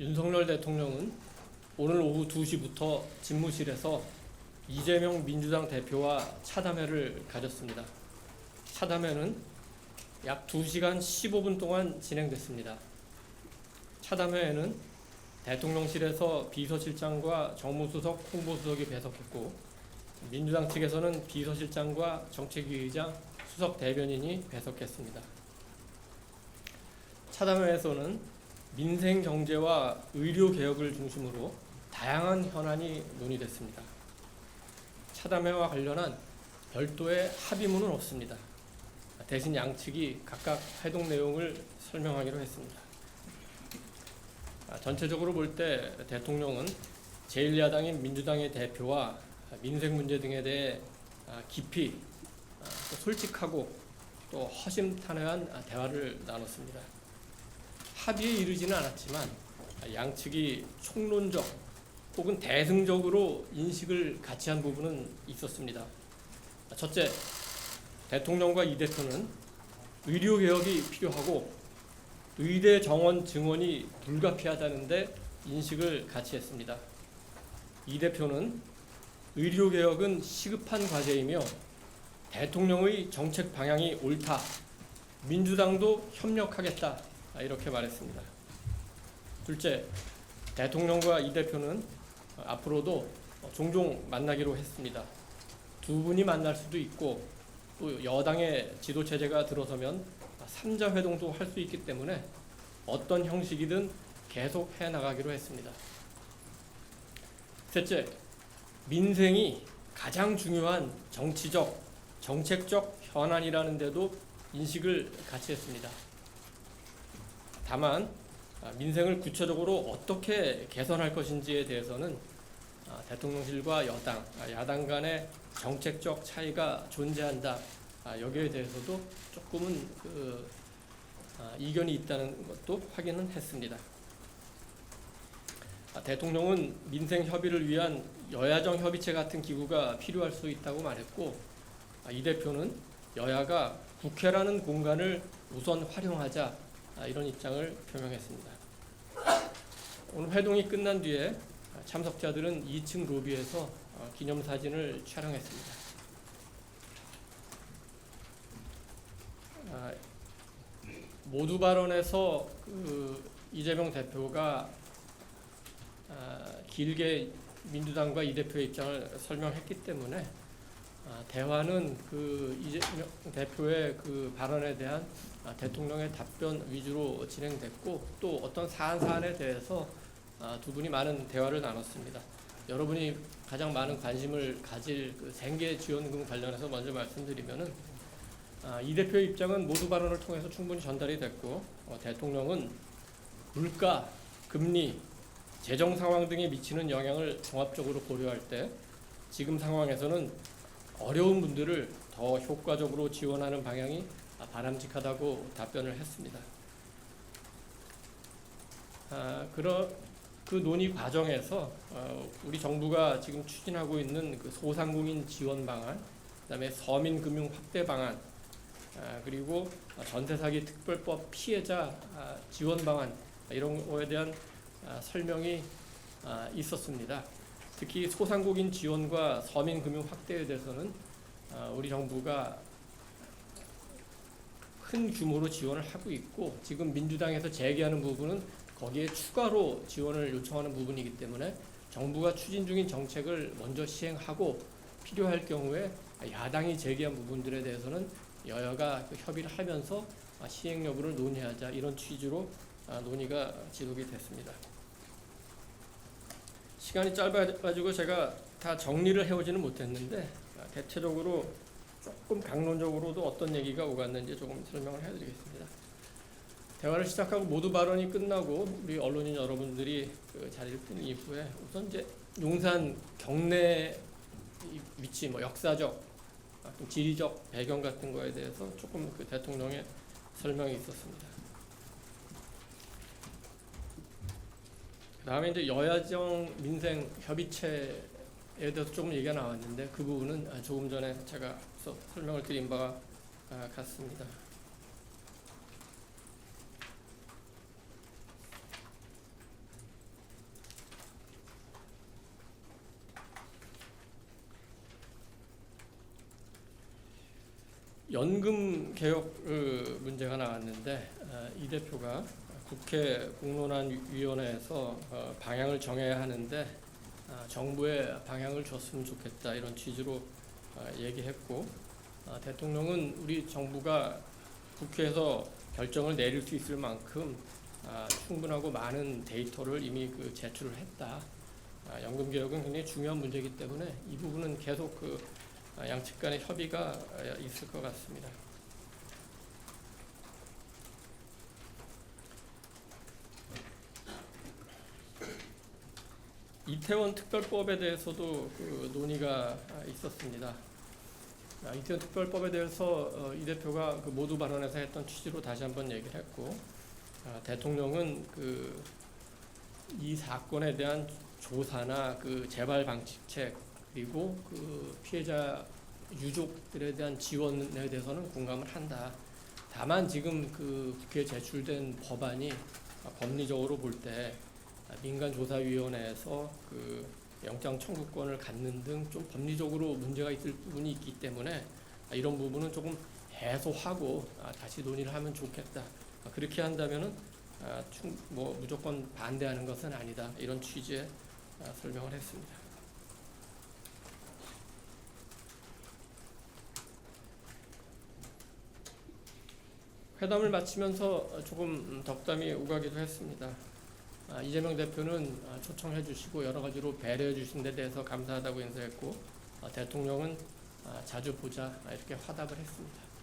윤석열 대통령은 오늘 오후 2시부터 집무실에서 이재명 민주당 대표와 차담회를 가졌습니다. 차담회는 약 2시간 15분 동안 진행됐습니다. 차담회에는 대통령실에서 비서실장과 정무수석, 홍보수석이 배석했고 민주당 측에서는 비서실장과 정책위 의장, 수석 대변인이 배석했습니다. 차담회에서는 민생 경제와 의료 개혁을 중심으로 다양한 현안이 논의됐습니다. 차담회와 관련한 별도의 합의문은 없습니다. 대신 양측이 각각 회동 내용을 설명하기로 했습니다. 아, 전체적으로 볼 때 대통령은 제1야당인 민주당의 대표와 민생 문제 등에 대해 아, 깊이 솔직하고 또 허심탄회한 아, 대화를 나눴습니다. 합의에 이르지는 않았지만 양측이 총론적 혹은 대승적으로 인식을 같이 한 부분은 있었습니다. 첫째, 대통령과 이 대표는 의료 개혁이 필요하고 의대 정원 증원이 불가피하다는데 인식을 같이 했습니다. 이 대표는 의료 개혁은 시급한 과제이며 대통령의 정책 방향이 옳다. 민주당도 협력하겠다. 아, 이렇게 말했습니다. 둘째, 대통령과 이 대표는 앞으로도 종종 만나기로 했습니다. 두 분이 만날 수도 있고 또 여당의 지도 체제가 들어서면 삼자 회동도 할 수 있기 때문에 어떤 형식이든 계속 해 나가기로 했습니다. 셋째, 민생이 가장 중요한 정치적, 정책적 현안이라는데도 인식을 같이 했습니다. 다만 아, 민생을 구체적으로 어떻게 개선할 것인지에 대해서는 아, 대통령실과 여당, 아, 야당 간의 정책적 차이가 존재한다. 여기에 대해서도 조금은 그 이견이 있다는 것도 확인은 했습니다. 대통령은 민생 협의를 위한 여야정 협의체 같은 기구가 필요할 수 있다고 말했고 이 대표는 여야가 국회라는 공간을 우선 활용하자 이런 입장을 표명했습니다. 오늘 회동이 끝난 뒤에 참석자들은 2층 로비에서 어, 기념사진을 촬영했습니다. 아, 모두 발언에서 그 이재명 대표가 아, 길게 민주당과 이 대표의 입장을 설명했기 때문에 아, 대화는 그 이재명 대표의 그 발언에 대한 대통령의 답변 위주로 진행됐고 또 어떤 사안 사안에 대해서 두 분이 많은 대화를 나눴습니다. 여러분이 가장 많은 관심을 가질 그 생계 지원금 관련해서 먼저 말씀드리면은 아, 이 대표의 입장은 모두 발언을 통해서 충분히 전달이 됐고 어, 대통령은 물가, 금리, 재정 상황 등에 미치는 영향을 종합적으로 고려할 때 지금 상황에서는 어려운 분들을 더 효과적으로 지원하는 방향이 바람직하다고 답변을 했습니다. 아, 그러, 그 논의 과정에서 어, 우리 정부가 지금 추진하고 있는 그 소상공인 지원 방안, 그다음에 서민 금융 확대 방안, 아, 그리고 전세 사기 특별법 피해자 아, 지원 방안 이런 거에 대한 아, 설명이 아, 있었습니다. 특히 소상공인 지원과 서민 금융 확대에 대해서는 아, 우리 정부가 큰 규모로 지원을 하고 있고 지금 민주당에서 제기하는 부분은 거기에 추가로 지원을 요청하는 부분이기 때문에 정부가 추진 중인 정책을 먼저 시행하고 필요할 경우에 야당이 제기한 부분들에 대해서는 여야가 그 협의를 하면서 시행 여부를 논의하자 이런 취지로 아, 논의가 지속이 됐습니다. 시간이 짧아가지고 제가 다 정리를 해오지는 못했는데 아, 대체적으로 조금 강론적으로도 어떤 얘기가 오갔는지 조금 설명을 해드리겠습니다. 대화를 시작하고 모두 발언이 끝나고 우리 언론인 여러분들이 그 자리를 뜬 이후에 우선 이제 용산 경내 위치, 뭐 역사적, 지리적 배경 같은 거에 대해서 조금 그 대통령의 설명이 있었습니다. 다음에 이제 여야정 민생 협의체에 대해서 조금 얘기가 나왔는데 그 부분은 조금 전에 제가 설명을 드린 바와 아, 같습니다. 연금 개혁 그 문제가 나왔는데 아, 이 대표가 국회 공론화위원회에서 어, 방향을 정해야 하는데 아, 정부에 방향을 줬으면 좋겠다 이런 취지로 어, 얘기했고 아, 대통령은 우리 정부가 국회에서 결정을 내릴 수 있을 만큼 아, 충분하고 많은 데이터를 이미 그 제출을 했다. 아, 연금 개혁은 굉장히 중요한 문제이기 때문에 이 부분은 계속 그 아, 양측 간의 협의가 아, 있을 것 같습니다. 이태원 특별법에 대해서도 그 논의가 아, 있었습니다. 아, 이태원 특별법에 대해서 어, 이 대표가 그 모두 발언에서 했던 취지로 다시 한번 얘기를 했고 아, 대통령은 그 이 사건에 대한 조사나 그 재발 방지책 그리고 그 피해자 유족들에 대한 지원에 대해서는 공감을 한다. 다만 지금 그 국회에 제출된 법안이 아, 법리적으로 볼때 민간조사위원회에서 그 영장 청구권을 갖는 등 좀 법리적으로 문제가 있을 부분이 있기 때문에 아, 이런 부분은 조금 해소하고 아, 다시 논의를 하면 좋겠다. 아, 그렇게 한다면은 뭐 무조건 반대하는 것은 아니다. 이런 취지의 아, 설명을 했습니다. 회담을 마치면서 조금 음, 덕담이 오가기도 했습니다. 아, 이재명 대표는 아, 초청해 주시고 여러 가지로 배려해 주신 데 대해서 감사하다고 인사했고 아, 대통령은 아, 자주 보자 아, 이렇게 화답을 했습니다.